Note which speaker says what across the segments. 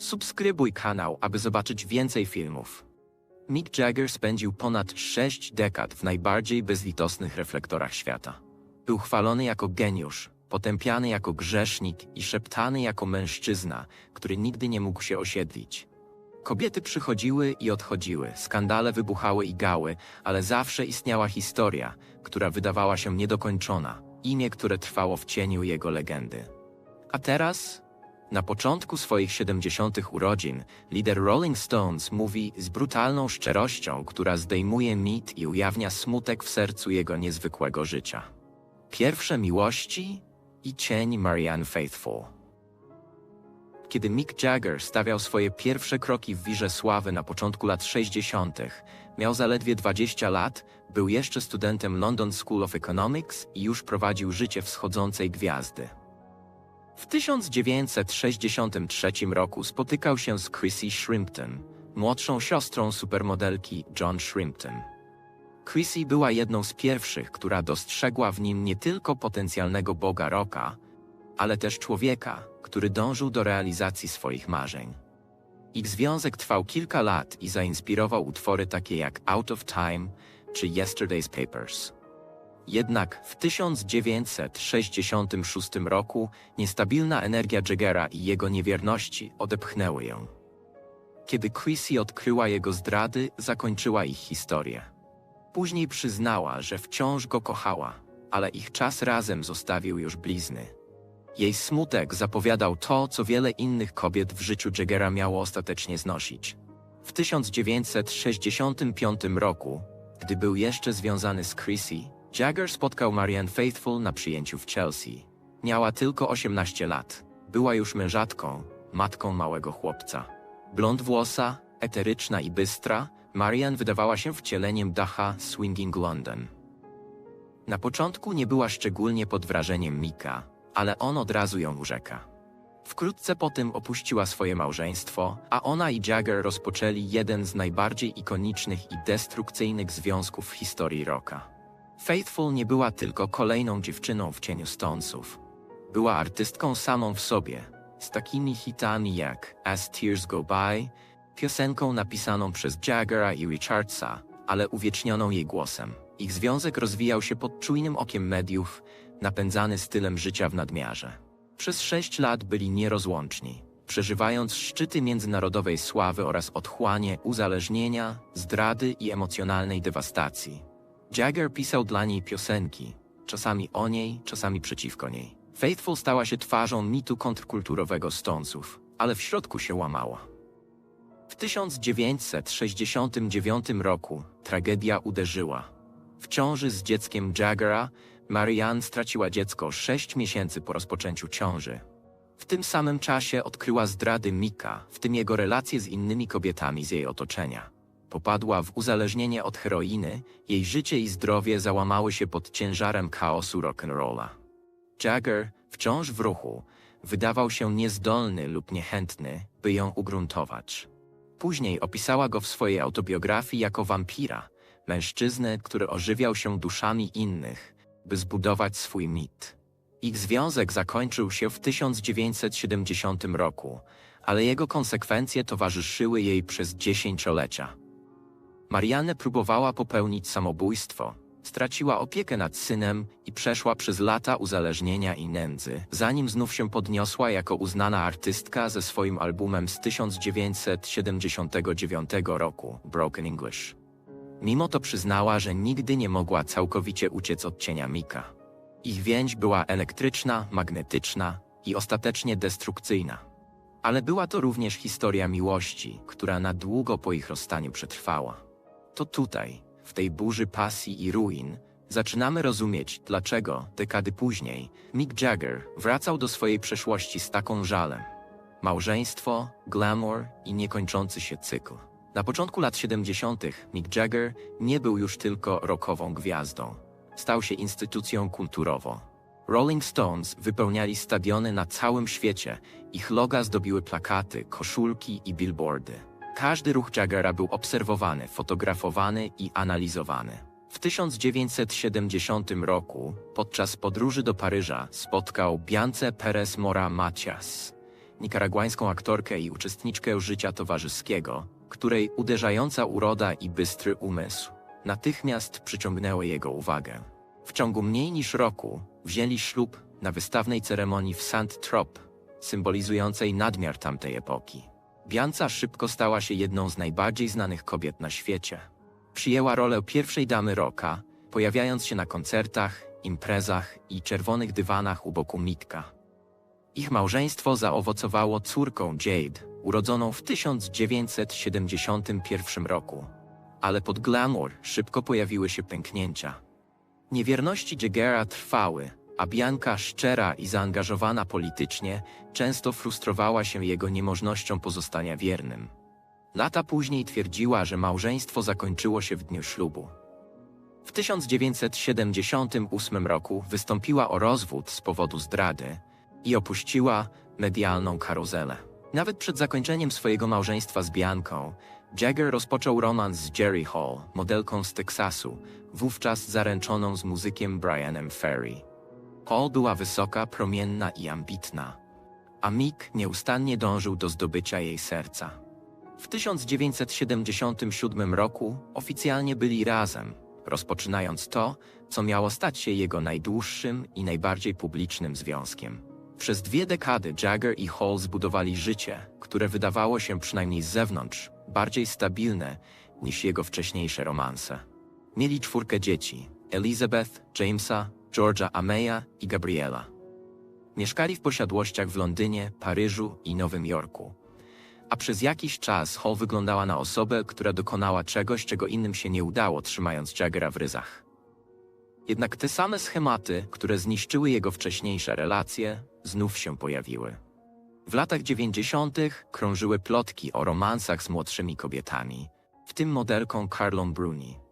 Speaker 1: Subskrybuj kanał, aby zobaczyć więcej filmów. Mick Jagger spędził ponad sześć dekad w najbardziej bezlitosnych reflektorach świata. Był chwalony jako geniusz, potępiany jako grzesznik i szeptany jako mężczyzna, który nigdy nie mógł się osiedlić. Kobiety przychodziły i odchodziły, skandale wybuchały i gały, ale zawsze istniała historia, która wydawała się niedokończona, imię, które trwało w cieniu jego legendy. A teraz, na początku swoich 70. urodzin, lider Rolling Stones mówi z brutalną szczerością, która zdejmuje mit i ujawnia smutek w sercu jego niezwykłego życia. Pierwsze miłości i cień Marianne Faithfull. Kiedy Mick Jagger stawiał swoje pierwsze kroki w wirze sławy na początku lat 60., miał zaledwie 20 lat, był jeszcze studentem London School of Economics i już prowadził życie wschodzącej gwiazdy. W 1963 roku spotykał się z Chrissy Shrimpton, młodszą siostrą supermodelki John Shrimpton. Chrissy była jedną z pierwszych, która dostrzegła w nim nie tylko potencjalnego boga rocka, ale też człowieka, który dążył do realizacji swoich marzeń. Ich związek trwał kilka lat i zainspirował utwory takie jak Out of Time czy Yesterday's Papers. Jednak w 1966 roku niestabilna energia Jaggera i jego niewierności odepchnęły ją. Kiedy Chrissy odkryła jego zdrady, zakończyła ich historię. Później przyznała, że wciąż go kochała, ale ich czas razem zostawił już blizny. Jej smutek zapowiadał to, co wiele innych kobiet w życiu Jaggera miało ostatecznie znosić. W 1965 roku, gdy był jeszcze związany z Chrissy, Jagger spotkał Marianne Faithfull na przyjęciu w Chelsea. Miała tylko 18 lat. Była już mężatką, matką małego chłopca. Blond włosa, eteryczna i bystra, Marianne wydawała się wcieleniem Daha Swinging London. Na początku nie była szczególnie pod wrażeniem Mika, ale on od razu ją urzeka. Wkrótce potem opuściła swoje małżeństwo, a ona i Jagger rozpoczęli jeden z najbardziej ikonicznych i destrukcyjnych związków w historii rocka. Faithful nie była tylko kolejną dziewczyną w cieniu Stonesów. Była artystką samą w sobie, z takimi hitami jak As Tears Go By, piosenką napisaną przez Jaggera i Richardsa, ale uwiecznioną jej głosem. Ich związek rozwijał się pod czujnym okiem mediów, napędzany stylem życia w nadmiarze. Przez sześć lat byli nierozłączni, przeżywając szczyty międzynarodowej sławy oraz otchłanie uzależnienia, zdrady i emocjonalnej dewastacji. Jagger pisał dla niej piosenki, czasami o niej, czasami przeciwko niej. Faithful stała się twarzą mitu kontrkulturowego Stonesów, ale w środku się łamała. W 1969 roku tragedia uderzyła. W ciąży z dzieckiem Jaggera, Marianne straciła dziecko 6 miesięcy po rozpoczęciu ciąży. W tym samym czasie odkryła zdrady Mika, w tym jego relacje z innymi kobietami z jej otoczenia. Popadła w uzależnienie od heroiny, jej życie i zdrowie załamały się pod ciężarem chaosu rock'n'rolla. Jagger, wciąż w ruchu, wydawał się niezdolny lub niechętny, by ją ugruntować. Później opisała go w swojej autobiografii jako wampira, mężczyznę, który ożywiał się duszami innych, by zbudować swój mit. Ich związek zakończył się w 1970 roku, ale jego konsekwencje towarzyszyły jej przez dziesięciolecia. Marianne próbowała popełnić samobójstwo, straciła opiekę nad synem i przeszła przez lata uzależnienia i nędzy, zanim znów się podniosła jako uznana artystka ze swoim albumem z 1979 roku Broken English. Mimo to przyznała, że nigdy nie mogła całkowicie uciec od cienia Mika. Ich więź była elektryczna, magnetyczna i ostatecznie destrukcyjna. Ale była to również historia miłości, która na długo po ich rozstaniu przetrwała. To tutaj, w tej burzy pasji i ruin, zaczynamy rozumieć, dlaczego, dekady później, Mick Jagger wracał do swojej przeszłości z taką żalem. Małżeństwo, glamour i niekończący się cykl. Na początku lat 70. Mick Jagger nie był już tylko rockową gwiazdą. Stał się instytucją kulturową. Rolling Stones wypełniali stadiony na całym świecie, ich loga zdobiły plakaty, koszulki i billboardy. Każdy ruch Jaggera był obserwowany, fotografowany i analizowany. W 1970 roku, podczas podróży do Paryża, spotkał Biance Perez Mora Macias, nikaraguańską aktorkę i uczestniczkę życia towarzyskiego, której uderzająca uroda i bystry umysł natychmiast przyciągnęły jego uwagę. W ciągu mniej niż roku wzięli ślub na wystawnej ceremonii w St. Trop, symbolizującej nadmiar tamtej epoki. Bianca szybko stała się jedną z najbardziej znanych kobiet na świecie. Przyjęła rolę pierwszej damy rocka, pojawiając się na koncertach, imprezach i czerwonych dywanach u boku Mitka. Ich małżeństwo zaowocowało córką Jade, urodzoną w 1971 roku. Ale pod glamour szybko pojawiły się pęknięcia. Niewierności Jaggera trwały, a Bianka szczera i zaangażowana politycznie często frustrowała się jego niemożnością pozostania wiernym. Lata później twierdziła, że małżeństwo zakończyło się w dniu ślubu. W 1978 roku wystąpiła o rozwód z powodu zdrady i opuściła medialną karuzelę. Nawet przed zakończeniem swojego małżeństwa z Bianką, Jagger rozpoczął romans z Jerry Hall, modelką z Teksasu, wówczas zaręczoną z muzykiem Brianem Ferry. Hall była wysoka, promienna i ambitna, a Mick nieustannie dążył do zdobycia jej serca. W 1977 roku oficjalnie byli razem, rozpoczynając to, co miało stać się jego najdłuższym i najbardziej publicznym związkiem. Przez dwie dekady Jagger i Hall zbudowali życie, które wydawało się przynajmniej z zewnątrz bardziej stabilne niż jego wcześniejsze romanse. Mieli czwórkę dzieci: Elizabeth, Jamesa, Georgia Ameya i Gabriela. Mieszkali w posiadłościach w Londynie, Paryżu i Nowym Jorku. A przez jakiś czas Hall wyglądała na osobę, która dokonała czegoś, czego innym się nie udało, trzymając Jaggera w ryzach. Jednak te same schematy, które zniszczyły jego wcześniejsze relacje, znów się pojawiły. W latach 90. krążyły plotki o romansach z młodszymi kobietami, w tym modelką Carlą Bruni.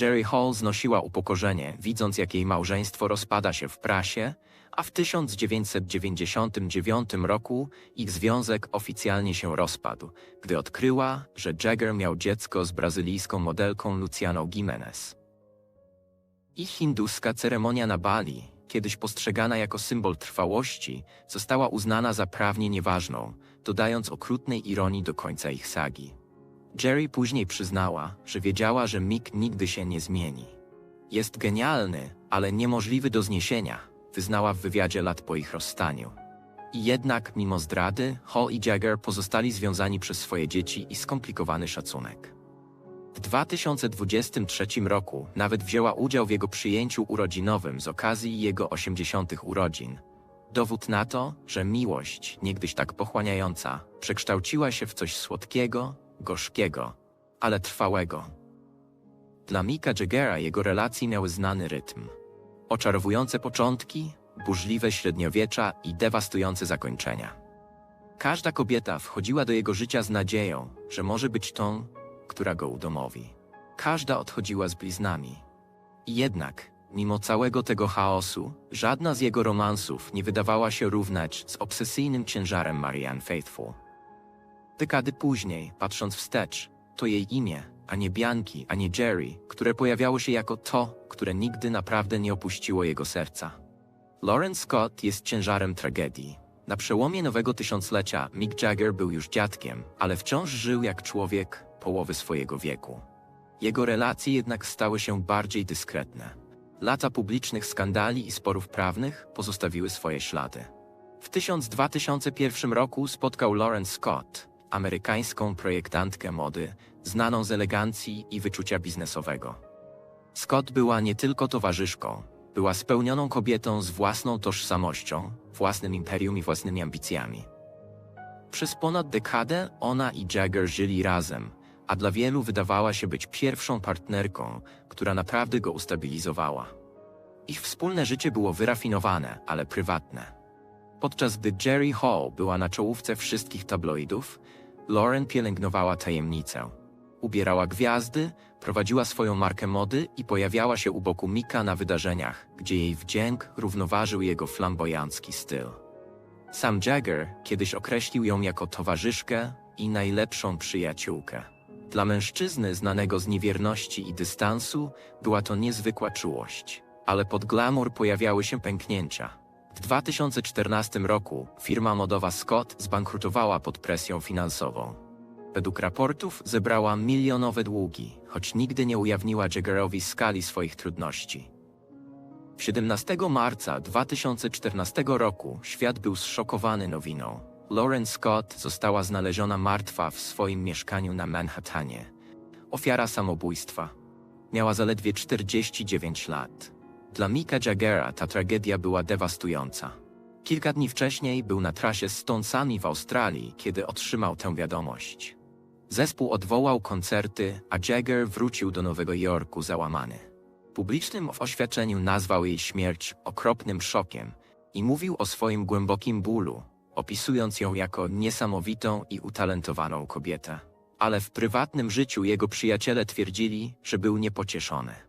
Speaker 1: Jerry Hall znosiła upokorzenie, widząc jak jej małżeństwo rozpada się w prasie, a w 1999 roku ich związek oficjalnie się rozpadł, gdy odkryła, że Jagger miał dziecko z brazylijską modelką Lucianą Gimenez. Ich hinduska ceremonia na Bali, kiedyś postrzegana jako symbol trwałości, została uznana za prawnie nieważną, dodając okrutnej ironii do końca ich sagi. Jerry później przyznała, że wiedziała, że Mick nigdy się nie zmieni. Jest genialny, ale niemożliwy do zniesienia, wyznała w wywiadzie lat po ich rozstaniu. I jednak, mimo zdrady, Hall i Jagger pozostali związani przez swoje dzieci i skomplikowany szacunek. W 2023 roku nawet wzięła udział w jego przyjęciu urodzinowym z okazji jego 80. urodzin. Dowód na to, że miłość, niegdyś tak pochłaniająca, przekształciła się w coś słodkiego, gorzkiego, ale trwałego. Dla Mika Jaggera jego relacje miały znany rytm. Oczarowujące początki, burzliwe średniowiecza i dewastujące zakończenia. Każda kobieta wchodziła do jego życia z nadzieją, że może być tą, która go udomowi. Każda odchodziła z bliznami. I jednak, mimo całego tego chaosu, żadna z jego romansów nie wydawała się równać z obsesyjnym ciężarem Marianne Faithful. Dekady później, patrząc wstecz, to jej imię, a nie Bianki, a nie Jerry, które pojawiało się jako to, które nigdy naprawdę nie opuściło jego serca. Lauren Scott jest ciężarem tragedii. Na przełomie nowego tysiąclecia Mick Jagger był już dziadkiem, ale wciąż żył jak człowiek połowy swojego wieku. Jego relacje jednak stały się bardziej dyskretne. Lata publicznych skandali i sporów prawnych pozostawiły swoje ślady. W 2001 roku spotkał Lauren Scott, amerykańską projektantkę mody, znaną z elegancji i wyczucia biznesowego. Scott była nie tylko towarzyszką, była spełnioną kobietą z własną tożsamością, własnym imperium i własnymi ambicjami. Przez ponad dekadę ona i Jagger żyli razem, a dla wielu wydawała się być pierwszą partnerką, która naprawdę go ustabilizowała. Ich wspólne życie było wyrafinowane, ale prywatne. Podczas gdy Jerry Hall była na czołówce wszystkich tabloidów, Lauren pielęgnowała tajemnicę. Ubierała gwiazdy, prowadziła swoją markę mody i pojawiała się u boku Mika na wydarzeniach, gdzie jej wdzięk równoważył jego flamboyancki styl. Sam Jagger kiedyś określił ją jako towarzyszkę i najlepszą przyjaciółkę. Dla mężczyzny znanego z niewierności i dystansu była to niezwykła czułość, ale pod glamour pojawiały się pęknięcia. W W 2014 roku firma modowa Scott zbankrutowała pod presją finansową. Według raportów zebrała milionowe długi, choć nigdy nie ujawniła Jaggerowi skali swoich trudności. 17 marca 2014 roku świat był zszokowany nowiną. Lauren Scott została znaleziona martwa w swoim mieszkaniu na Manhattanie. Ofiara samobójstwa. Miała zaledwie 49 lat. Dla Mika Jaggera ta tragedia była dewastująca. Kilka dni wcześniej był na trasie z Stonesami w Australii, kiedy otrzymał tę wiadomość. Zespół odwołał koncerty, a Jagger wrócił do Nowego Jorku załamany. Publicznym oświadczeniu nazwał jej śmierć okropnym szokiem i mówił o swoim głębokim bólu, opisując ją jako niesamowitą i utalentowaną kobietę. Ale w prywatnym życiu jego przyjaciele twierdzili, że był niepocieszony.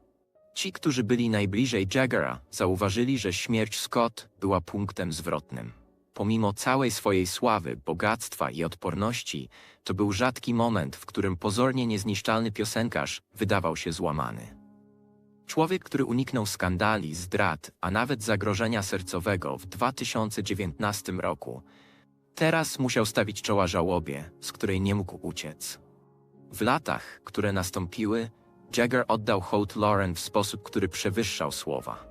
Speaker 1: Ci, którzy byli najbliżej Jaggera, zauważyli, że śmierć Scott była punktem zwrotnym. Pomimo całej swojej sławy, bogactwa i odporności, to był rzadki moment, w którym pozornie niezniszczalny piosenkarz wydawał się złamany. Człowiek, który uniknął skandali, zdrad, a nawet zagrożenia sercowego w 2019 roku, teraz musiał stawić czoła żałobie, z której nie mógł uciec. W latach, które nastąpiły, Jagger oddał hołd Lauren w sposób, który przewyższał słowa.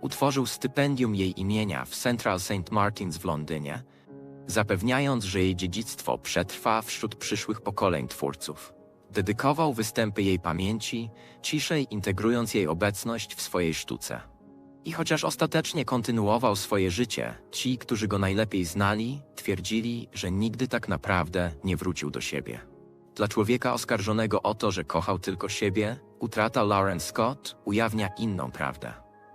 Speaker 1: Utworzył stypendium jej imienia w Central St. Martins w Londynie, zapewniając, że jej dziedzictwo przetrwa wśród przyszłych pokoleń twórców. Dedykował występy jej pamięci, ciszej integrując jej obecność w swojej sztuce. I chociaż ostatecznie kontynuował swoje życie, ci, którzy go najlepiej znali, twierdzili, że nigdy tak naprawdę nie wrócił do siebie. Dla człowieka oskarżonego o to, że kochał tylko siebie, utrata Lauren Scott ujawnia inną prawdę.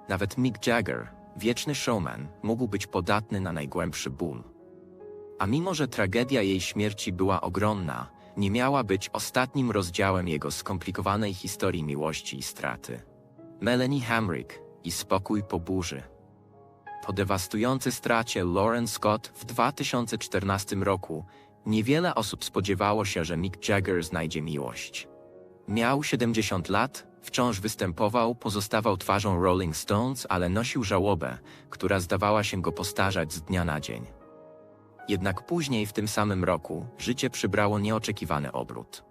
Speaker 1: Nawet Mick Jagger, wieczny showman, mógł być podatny na najgłębszy ból. A mimo, że tragedia jej śmierci była ogromna, nie miała być ostatnim rozdziałem jego skomplikowanej historii miłości i straty. Melanie Hamrick i spokój po burzy. Po dewastującej stracie Lauren Scott w 2014 roku niewiele osób spodziewało się, że Mick Jagger znajdzie miłość. Miał 70 lat, wciąż występował, pozostawał twarzą Rolling Stones, ale nosił żałobę, która zdawała się go postarzać z dnia na dzień. Jednak później w tym samym roku życie przybrało nieoczekiwany obrót.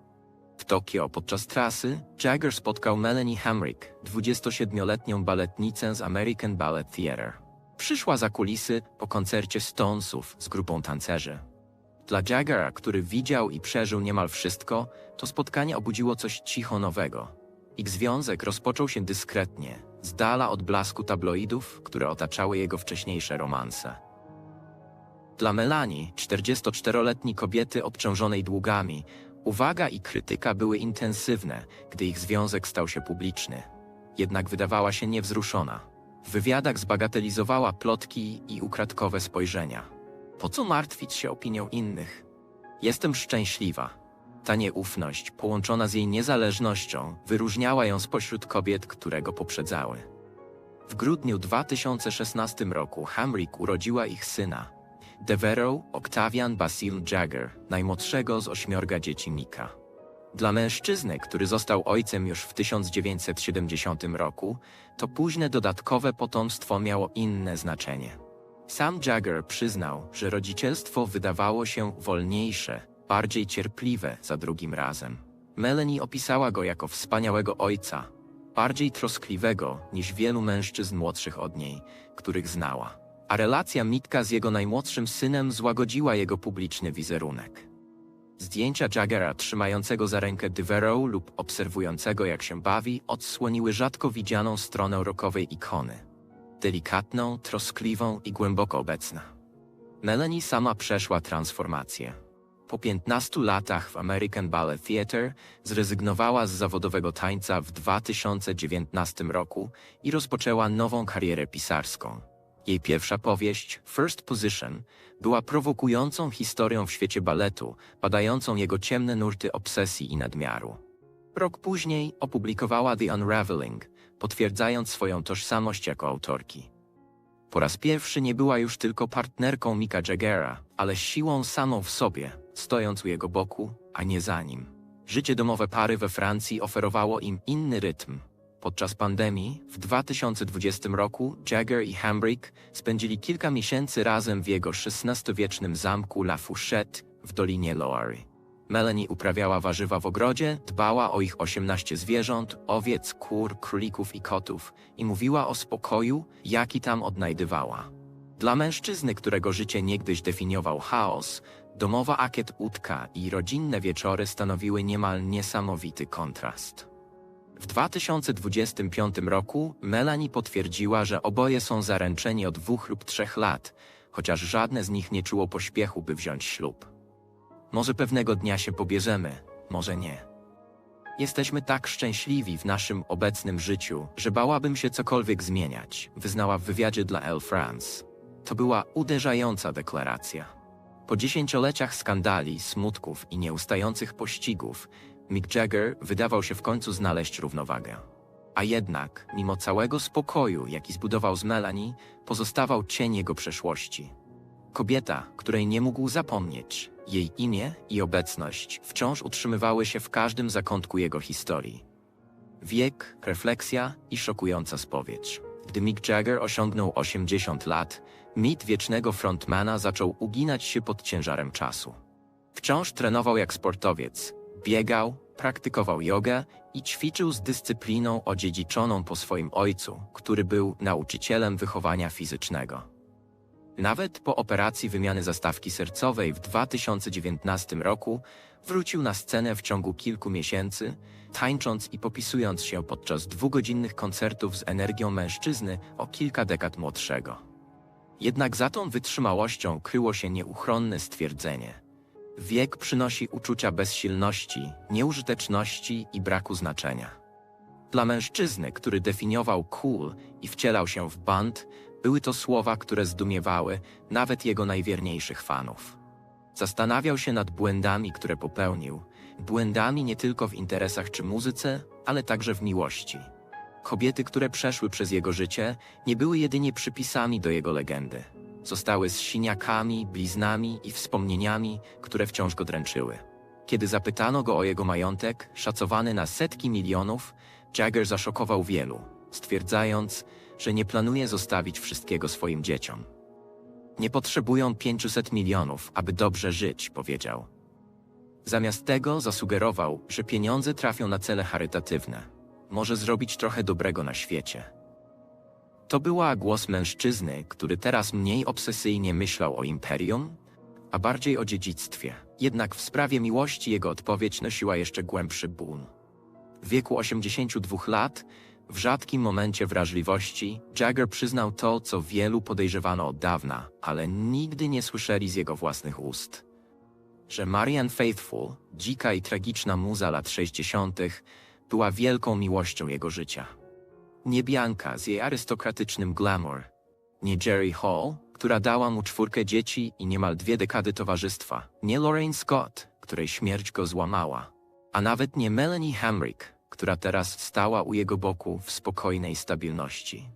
Speaker 1: W Tokio podczas trasy Jagger spotkał Melanie Hamrick, 27-letnią baletnicę z American Ballet Theatre. Przyszła za kulisy po koncercie Stonesów z grupą tancerzy. Dla Jaggera, który widział i przeżył niemal wszystko, to spotkanie obudziło coś cicho nowego. Ich związek rozpoczął się dyskretnie, z dala od blasku tabloidów, które otaczały jego wcześniejsze romanse. Dla Melanie, 44-letniej kobiety obciążonej długami, uwaga i krytyka były intensywne, gdy ich związek stał się publiczny. Jednak wydawała się niewzruszona. W wywiadach zbagatelizowała plotki i ukradkowe spojrzenia. Po co martwić się opinią innych? Jestem szczęśliwa. Ta nieufność, połączona z jej niezależnością, wyróżniała ją spośród kobiet, które go poprzedzały. W grudniu 2016 roku Hamrick urodziła ich syna, Devereux Octavian Basil Jagger, najmłodszego z ośmiorga dzieci Mika. Dla mężczyzny, który został ojcem już w 1970 roku, to późne dodatkowe potomstwo miało inne znaczenie. Sam Jagger przyznał, że rodzicielstwo wydawało się wolniejsze, bardziej cierpliwe za drugim razem. Melanie opisała go jako wspaniałego ojca, bardziej troskliwego niż wielu mężczyzn młodszych od niej, których znała a relacja Mitka z jego najmłodszym synem złagodziła jego publiczny wizerunek. Zdjęcia Jaggera trzymającego za rękę Devereaux lub obserwującego jak się bawi odsłoniły rzadko widzianą stronę rokowej ikony. Delikatną, troskliwą i głęboko obecna. Melanie sama przeszła transformację. Po 15 latach w American Ballet Theatre zrezygnowała z zawodowego tańca w 2019 roku i rozpoczęła nową karierę pisarską. Jej pierwsza powieść, First Position, była prowokującą historią w świecie baletu, badającą jego ciemne nurty obsesji i nadmiaru. Rok później opublikowała The Unraveling, potwierdzając swoją tożsamość jako autorki. Po raz pierwszy nie była już tylko partnerką Mika Jaggera, ale siłą samą w sobie, stojąc u jego boku, a nie za nim. Życie domowe pary we Francji oferowało im inny rytm, Podczas pandemii w 2020 roku Jagger i Hambrick spędzili kilka miesięcy razem w jego XVI-wiecznym zamku La Fourchette w Dolinie Loire. Melanie uprawiała warzywa w ogrodzie, dbała o ich 18 zwierząt, owiec, kur, królików i kotów i mówiła o spokoju, jaki tam odnajdywała. Dla mężczyzny, którego życie niegdyś definiował chaos, domowa akiet łódka i rodzinne wieczory stanowiły niemal niesamowity kontrast. W 2025 roku Melanie potwierdziła, że oboje są zaręczeni od dwóch lub trzech lat, chociaż żadne z nich nie czuło pośpiechu, by wziąć ślub. Może pewnego dnia się pobierzemy, może nie. Jesteśmy tak szczęśliwi w naszym obecnym życiu, że bałabym się cokolwiek zmieniać, wyznała w wywiadzie dla Elle France. To była uderzająca deklaracja. Po dziesięcioleciach skandali, smutków i nieustających pościgów, Mick Jagger wydawał się w końcu znaleźć równowagę. A jednak, mimo całego spokoju, jaki zbudował z Melanie, pozostawał cień jego przeszłości. Kobieta, której nie mógł zapomnieć, jej imię i obecność wciąż utrzymywały się w każdym zakątku jego historii. Wiek, refleksja i szokująca spowiedź. Gdy Mick Jagger osiągnął 80 lat, mit wiecznego frontmana zaczął uginać się pod ciężarem czasu. Wciąż trenował jak sportowiec, biegał, praktykował jogę i ćwiczył z dyscypliną odziedziczoną po swoim ojcu, który był nauczycielem wychowania fizycznego. Nawet po operacji wymiany zastawki sercowej w 2019 roku wrócił na scenę w ciągu kilku miesięcy, tańcząc i popisując się podczas dwugodzinnych koncertów z energią mężczyzny o kilka dekad młodszego. Jednak za tą wytrzymałością kryło się nieuchronne stwierdzenie. Wiek przynosi uczucia bezsilności, nieużyteczności i braku znaczenia. Dla mężczyzny, który definiował cool i wcielał się w band, były to słowa, które zdumiewały nawet jego najwierniejszych fanów. Zastanawiał się nad błędami, które popełnił, błędami nie tylko w interesach czy muzyce, ale także w miłości. Kobiety, które przeszły przez jego życie, nie były jedynie przypisami do jego legendy. Zostały z siniakami, bliznami i wspomnieniami, które wciąż go dręczyły. Kiedy zapytano go o jego majątek, szacowany na setki milionów, Jagger zaszokował wielu, stwierdzając, że nie planuje zostawić wszystkiego swoim dzieciom. Nie potrzebują 500 milionów, aby dobrze żyć, powiedział. Zamiast tego zasugerował, że pieniądze trafią na cele charytatywne. Może zrobić trochę dobrego na świecie. To była głos mężczyzny, który teraz mniej obsesyjnie myślał o imperium, a bardziej o dziedzictwie. Jednak w sprawie miłości jego odpowiedź nosiła jeszcze głębszy ból. W wieku 82 lat, w rzadkim momencie wrażliwości, Jagger przyznał to, co wielu podejrzewano od dawna, ale nigdy nie słyszeli z jego własnych ust. Że Marianne Faithfull, dzika i tragiczna muza lat 60., była wielką miłością jego życia. Nie Bianca z jej arystokratycznym glamour, nie Jerry Hall, która dała mu czwórkę dzieci i niemal dwie dekady towarzystwa, nie Lorraine Scott, której śmierć go złamała, a nawet nie Melanie Hamrick, która teraz stała u jego boku w spokojnej stabilności.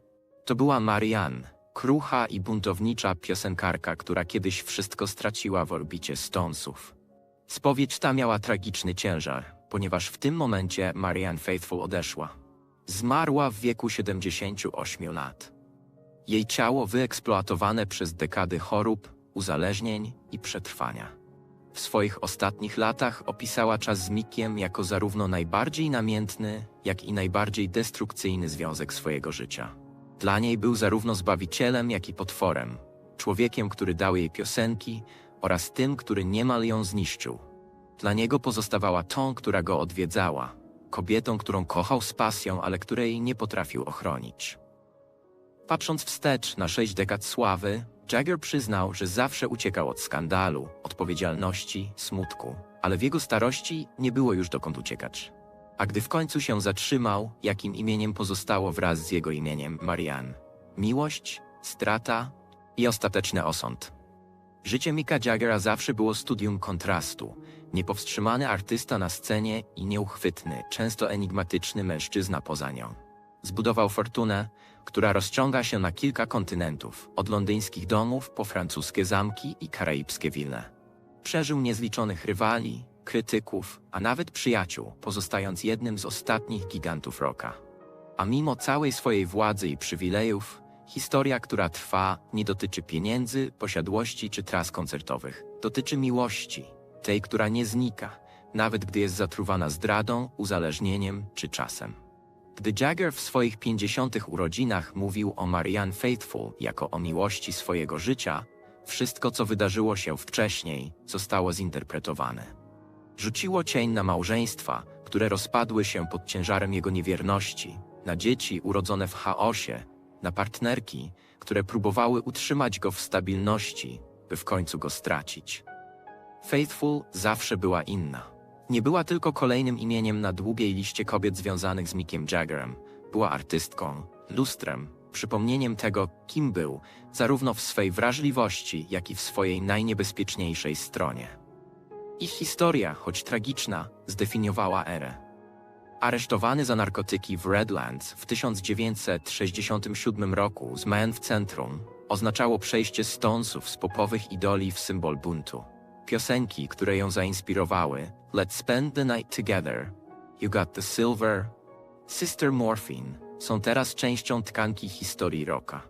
Speaker 1: To była Marianne, krucha i buntownicza piosenkarka, która kiedyś wszystko straciła w orbicie Stonesów. Spowiedź ta miała tragiczny ciężar, ponieważ w tym momencie Marianne Faithful odeszła. Zmarła w wieku 78 lat. Jej ciało wyeksploatowane przez dekady chorób, uzależnień i przetrwania. W swoich ostatnich latach opisała czas z Mikiem jako zarówno najbardziej namiętny, jak i najbardziej destrukcyjny związek swojego życia. Dla niej był zarówno zbawicielem, jak i potworem, człowiekiem, który dał jej piosenki oraz tym, który niemal ją zniszczył. Dla niego pozostawała tą, która go odwiedzała, kobietą, którą kochał z pasją, ale której nie potrafił ochronić. Patrząc wstecz na sześć dekad sławy, Jagger przyznał, że zawsze uciekał od skandalu, odpowiedzialności, smutku, ale w jego starości nie było już dokąd uciekać. A gdy w końcu się zatrzymał, jakim imieniem pozostało wraz z jego imieniem Marianne? Miłość, strata i ostateczny osąd. Życie Mika Jaggera zawsze było studium kontrastu. Niepowstrzymany artysta na scenie i nieuchwytny, często enigmatyczny mężczyzna poza nią. Zbudował fortunę, która rozciąga się na kilka kontynentów, od londyńskich domów po francuskie zamki i karaibskie wille. Przeżył niezliczonych rywali, krytyków, a nawet przyjaciół, pozostając jednym z ostatnich gigantów rocka. A mimo całej swojej władzy i przywilejów, historia, która trwa, nie dotyczy pieniędzy, posiadłości czy tras koncertowych. Dotyczy miłości, tej, która nie znika, nawet gdy jest zatruwana zdradą, uzależnieniem czy czasem. Gdy Jagger w swoich 50. urodzinach mówił o Marianne Faithfull jako o miłości swojego życia, wszystko, co wydarzyło się wcześniej, zostało zinterpretowane. Rzuciło cień na małżeństwa, które rozpadły się pod ciężarem jego niewierności, na dzieci urodzone w chaosie, na partnerki, które próbowały utrzymać go w stabilności, by w końcu go stracić. Faithful zawsze była inna. Nie była tylko kolejnym imieniem na długiej liście kobiet związanych z Mickiem Jaggerem. Była artystką, lustrem, przypomnieniem tego, kim był, zarówno w swej wrażliwości, jak i w swojej najniebezpieczniejszej stronie. Ich historia, choć tragiczna, zdefiniowała erę. Aresztowany za narkotyki w Redlands w 1967 roku z Man w centrum oznaczało przejście Stonesów z popowych idoli w symbol buntu. Piosenki, które ją zainspirowały Let's Spend the Night Together, You Got the Silver, Sister Morphine są teraz częścią tkanki historii rocka.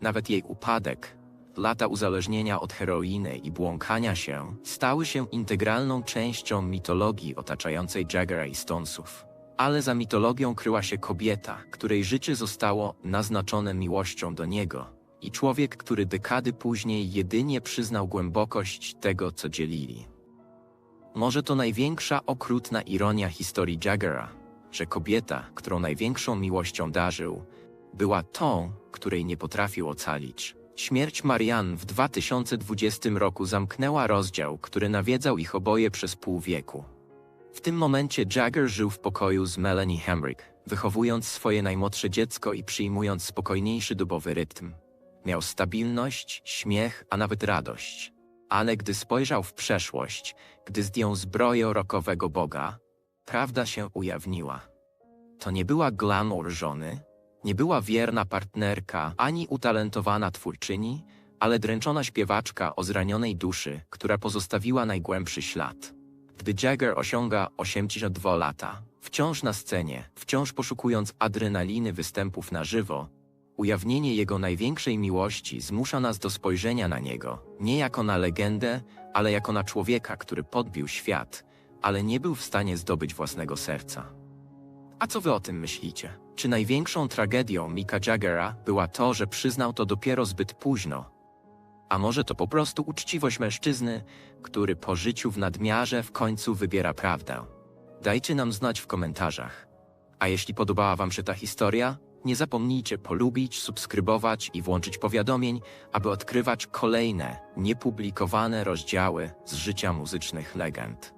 Speaker 1: Nawet jej upadek, lata uzależnienia od heroiny i błąkania się stały się integralną częścią mitologii otaczającej Jaggera i Stonesów. Ale za mitologią kryła się kobieta, której życie zostało naznaczone miłością do niego i człowiek, który dekady później jedynie przyznał głębokość tego, co dzielili. Może to największa okrutna ironia historii Jaggera, że kobieta, którą największą miłością darzył, była tą, której nie potrafił ocalić. Śmierć Marianne w 2020 roku zamknęła rozdział, który nawiedzał ich oboje przez pół wieku. W tym momencie Jagger żył w pokoju z Melanie Hemrick, wychowując swoje najmłodsze dziecko i przyjmując spokojniejszy dubowy rytm. Miał stabilność, śmiech, a nawet radość. Ale gdy spojrzał w przeszłość, gdy zdjął zbroję rokowego boga, prawda się ujawniła. To nie była glamour żony, nie była wierna partnerka ani utalentowana twórczyni, ale dręczona śpiewaczka o zranionej duszy, która pozostawiła najgłębszy ślad. Gdy Jagger osiąga 82 lata, wciąż na scenie, wciąż poszukując adrenaliny występów na żywo, ujawnienie jego największej miłości zmusza nas do spojrzenia na niego, nie jako na legendę, ale jako na człowieka, który podbił świat, ale nie był w stanie zdobyć własnego serca. A co wy o tym myślicie? Czy największą tragedią Mika Jaggera była to, że przyznał to dopiero zbyt późno? A może to po prostu uczciwość mężczyzny, który po życiu w nadmiarze w końcu wybiera prawdę? Dajcie nam znać w komentarzach. A jeśli podobała wam się ta historia, nie zapomnijcie polubić, subskrybować i włączyć powiadomień, aby odkrywać kolejne, niepublikowane rozdziały z życia muzycznych legend.